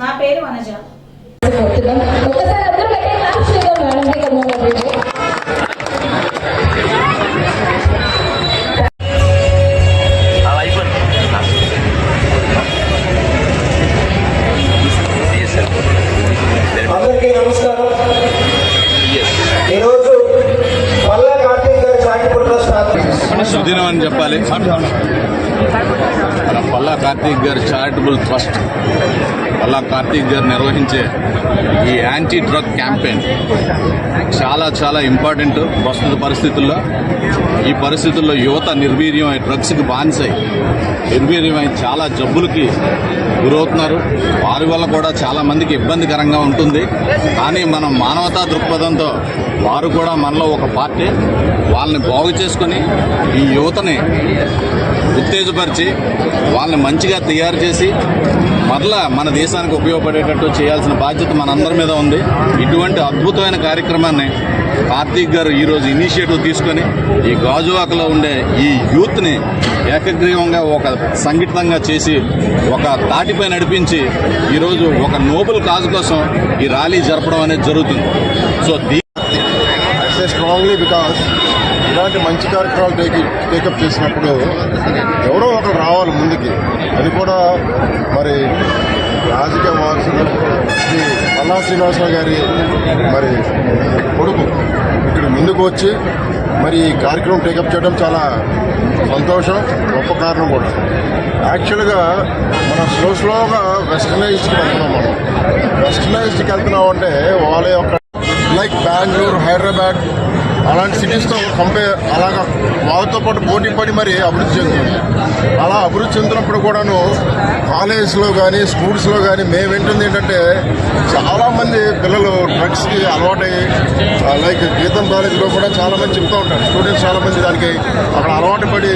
నా పేరు వనజ. అందరికీ నమస్కారం. ఈరోజు కార్తీక్ గారి సుదినం అని చెప్పాలి. పల్లా కార్తీక్ గారి చారిటబుల్ ట్రస్ట్ పల్లా కార్తీక్ గారు నిర్వహించే ఈ యాంటీ డ్రగ్ క్యాంపెయిన్ చాలా చాలా ఇంపార్టెంట్ ప్రస్తుత పరిస్థితుల్లో. ఈ పరిస్థితుల్లో యువత నిర్వీర్యం అయి డ్రగ్స్కి బానిసై నిర్వీర్యమై చాలా జబ్బులకి గురవుతున్నారు. వారి వల్ల కూడా చాలా మందికి ఇబ్బందికరంగా ఉంటుంది. కానీ మనం మానవతా దృక్పథంతో వారు కూడా మనలో ఒక పార్టీ. వాళ్ళని బాగు చేసుకొని ఈ యువతని ఉత్తేజపరిచి వాళ్ళని మంచిగా తయారు చేసి మరలా మన దేశానికి ఉపయోగపడేటట్టు చేయాల్సిన బాధ్యత మనందరి మీద ఉంది. ఇటువంటి అద్భుతమైన కార్యక్రమాన్ని కార్తీక్ గారు ఈరోజు ఇనిషియేటివ్ తీసుకొని ఈ గాజువాకలో ఉండే ఈ యూత్ని ఏకగ్రీవంగా ఒక సంఘటితంగా చేసి ఒక తాటిపై నడిపించి ఈరోజు ఒక నోబుల్ కాజు కోసం ఈ ర్యాలీ జరపడం అనేది జరుగుతుంది. సో దీ స్ట్రాంగ్లీ బికాస్ ఇలాంటి మంచి కార్యక్రమాలు టేక్ టేకప్ చేసినప్పుడు ఎవరో ఒకరు రావాలి ముందుకి. అది కూడా మరి రాజకీయ వారసులు శ్రీ పల్లా శ్రీనివాసరావు గారి మరి కొడుకు ఇక్కడ ముందుకు వచ్చి మరి ఈ కార్యక్రమం టేకప్ చేయడం చాలా సంతోషం గొప్ప కారణం కూడా. యాక్చువల్గా మనం స్లో స్లోగా వెస్టర్నైజ్డ్కి వెళ్తున్నాం మనం. వెస్టర్నైజ్డ్కి వెళ్తున్నాం అంటే వాళ్ళ యొక్క లైక్ బెంగళూరు హైదరాబాద్ అలాంటి సిటీస్తో కంపేర్ అలాగా వాళ్ళతో పాటు పోటీ పడి మరి అభివృద్ధి చెందుతుంది. అలా అభివృద్ధి చెందినప్పుడు కూడాను కాలేజ్లో కానీ స్కూల్స్లో కానీ మేము వింటుంది ఏంటంటే చాలామంది పిల్లలు డ్రగ్స్కి అలవాటై లైక్ గీతం కాలేజీలో కూడా చాలామంది చెప్తూ ఉంటారు. స్టూడెంట్స్ చాలామంది దానికి అక్కడ అలవాటు పడి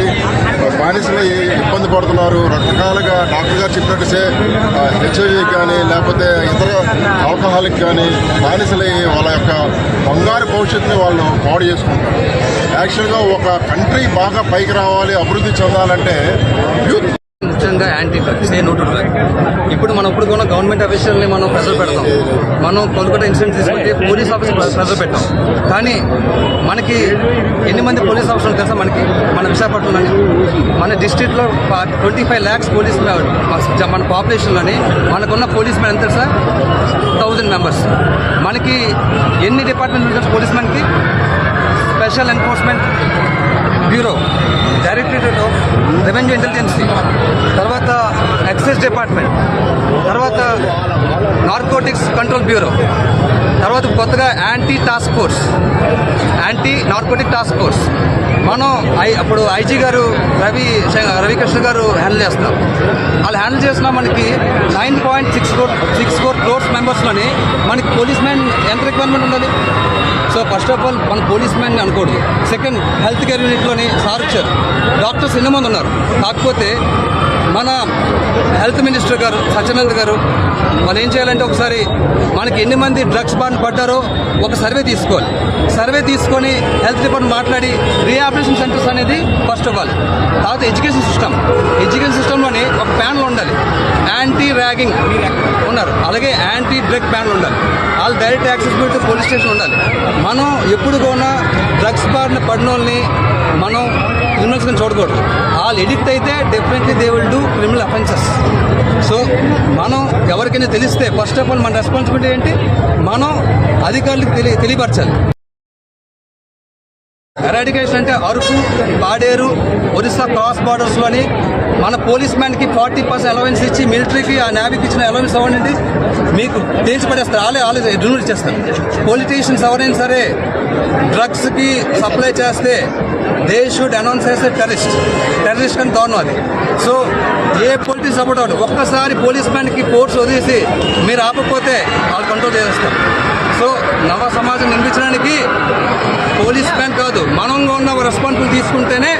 బానిసలై ఇబ్బంది పడుతున్నారు. రకరకాలుగా డాక్టర్ గారు చెప్పినట్టుసే హెచ్ఐవి కానీ లేకపోతే ఇతర ఆల్కహాలిక్ కానీ బానిసలై వాళ్ళ యొక్క బంగారు భవిష్యత్తుని వాళ్ళు పాడు చేసుకుంటారు యాక్చువల్గా ఒక కంట్రీ బాగా పైకి రావాలి అభివృద్ధి చెందాలంటే యూత్ ముఖ్యంగా యాంటీ డ్రగ్స్ ఏ నోటు డ్రగ్. ఇప్పుడు మనం ఇప్పుడు కూడా గవర్నమెంట్ అఫీషియల్ని మనం ప్రెజర్ పెడతాం. మనం కోల్కతా ఇన్సిడెంట్ తీసుకుంటే పోలీస్ ఆఫీసర్ ప్రెజర్ పెట్టాం. కానీ మనకి ఎన్ని మంది పోలీస్ ఆఫీసర్లు తెలుసా మనకి? మన విశాఖపట్నంలోని. మన డిస్టిక్లో ట్వంటీ ఫైవ్ ల్యాక్స్ పోలీస్ మన పాపులేషన్లోని మనకున్న పోలీస్ మ్యాన్ ఎంత తెలుసా? Thousand members. మనకి ఎన్ని department police మ్యాన్కి? Special enforcement bureau directorate of revenue intelligence తర్వాత ఎక్సైజ్ డిపార్ట్మెంట్ తర్వాత నార్కోటిక్స్ కంట్రోల్ బ్యూరో తర్వాత కొత్తగా anti task force anti narcotic task force మనం ఐ అప్పుడు ఐజీ గారు రవి రవికృష్ణ గారు హ్యాండిల్ చేస్తున్నారు వాళ్ళు హ్యాండిల్ చేసిన మనకి nine point six four six four crores మెంబర్స్లోని మనకి పోలీస్ మ్యాన్ ఎంత రిక్వైర్మెంట్ ఉండాలి? సో ఫస్ట్ ఆఫ్ ఆల్ మన పోలీస్ మ్యాన్ అనకూడదు సెకండ్ హెల్త్ కేర్ యూనిట్లోని సార్ డాక్టర్స్ ఎన్నోమంది ఉన్నారు. కాకపోతే మన హెల్త్ మినిస్టర్ గారు సత్యనంద్ గారు మనం ఏం చేయాలంటే ఒకసారి మనకి ఎన్ని మంది డ్రగ్స్ బాన్ పడ్డారో ఒక సర్వే తీసుకోవాలి. సర్వే తీసుకొని హెల్త్ డిపార్ట్మెంట్ మాట్లాడి రీహాబిలిటేషన్ సెంటర్స్ అనేది ఫస్ట్ ఆఫ్ ఆల్ తర్వాత ఎడ్యుకేషన్ సిస్టమ్ ఎడ్యుకేషన్ సిస్టంలోనే ఒక ప్యానల్ ఉండాలి. యాంటీ ర్యాగింగ్ ఉన్నారు. అలాగే యాంటీ డ్రగ్ ప్యానల్ ఉండాలి. వాళ్ళు డైరెక్ట్ యాక్సెసిబిలిటీ పోలీస్ స్టేషన్ ఉండాలి. మనం ఎప్పుడు కూడా డ్రగ్స్ బారిన పడినోళ్ళని మనం క్రిమినల్స్ కానీ చూడకూడదు. వాళ్ళు ఎడిక్ట్ అయితే definitely they will do criminal offences so మనం ఎవరికైనా తెలిస్తే ఫస్ట్ ఆఫ్ ఆల్ మన రెస్పాన్సిబిలిటీ ఏంటి? మనం అధికారులకు తెలియ తెలియపరచాలి. ఎరాడికేషన్ అంటే అరకు పాడేరు ఒరిస్సా క్రాస్ బార్డర్స్లోని మన పోలీస్ మ్యాన్కి ఫార్టీ పర్సెంట్ అలవెన్స్ ఇచ్చి మిలిటరీకి ఆ నేవీకి ఇచ్చిన అలవెన్స్ అవ్వండి మీకు తేల్చి పడేస్తారు వాళ్ళే వాళ్ళే రిన్యూల్ చేస్తారు పొలిటీషియన్స్ ఎవరైనా సరే డ్రగ్స్కి సప్లై చేస్తే దే షుడ్ అనౌన్స్ చేస్తే టెర్రరిస్ట్ టెర్రరిస్ట్ అని దారుణం అది. సో ఏ పొలిటీషియన్ సపోర్ట్ అవ్వండి. ఒక్కసారి పోలీస్ మ్యాన్కి ఫోర్స్ వదిలేసి మీరు ఆపకపోతే వాళ్ళు కంట్రోల్ చేసేస్తారు. సో నవ సమాజం నిర్మించడానికి పోలీస్ మ్యాన్ కాదు. మనంగా ఉన్న రెస్పాన్సిబుల్ తీసుకుంటేనే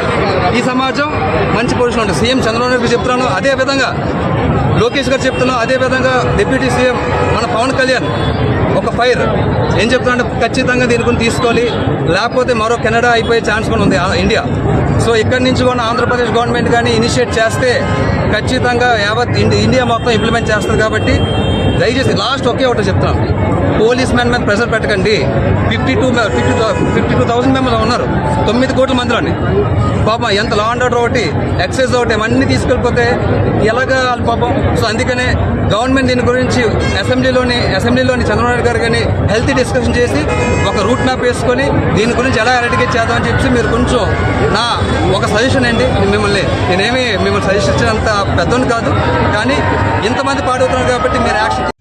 ఈ సమాజం మంచి పొజిషన్ ఉంటుంది. సీఎం చంద్రబాబు నాయుడు చెప్తున్నాను అదే విధంగా లోకేష్ గారు చెప్తున్నాను అదే విధంగా డిప్యూటీ సీఎం మన పవన్ కళ్యాణ్ ఒక ఫైర్ ఏం చెప్తున్నాడంటే ఖచ్చితంగా దీని గురించి తీసుకోవాలి. లేకపోతే మరో కెనడా అయిపోయే ఛాన్స్ కూడా ఉంది ఆ ఇండియా. సో ఇక్కడి నుంచి కూడా ఆంధ్రప్రదేశ్ గవర్నమెంట్ కానీ ఇనిషియేట్ చేస్తే ఖచ్చితంగా యావత్ ఇండి- ఇండియా మొత్తం ఇంప్లిమెంట్ చేస్తుంది కాబట్టి దయచేసి లాస్ట్ ఒకే ఒకటి చెప్తున్నాను. పోలీస్ మ్యాన్ మీద ప్రెషర్ పెట్టకండి. Fifty two fifty fifty two thousand members ఉన్నారు. తొమ్మిది కోట్ల మందిలోని పాపం ఎంత లా అండ్ ఆర్డర్ ఒకటి ఎక్సైజ్ ఒకటి ఇవన్నీ తీసుకెళ్ళిపోతే ఎలాగా పాపం? సో అందుకనే గవర్నమెంట్ దీని గురించి అసెంబ్లీలోని అసెంబ్లీలోని చంద్రబాబు గారు కానీ హెల్త్ డిస్కషన్ చేసి ఒక రూట్ మ్యాప్ వేసుకొని దీని గురించి ఎలా ఎరడికేట్ చేద్దామని చెప్పి మీరు కొంచెం నా ఒక సజెషన్ అండి. మిమ్మల్ని నేనేమి మిమ్మల్ని సజెషన్ ఇచ్చినంత పెద్దోని కాదు. కానీ ఇంతమంది పాడవుతున్నారు కాబట్టి మీరు యాక్షన్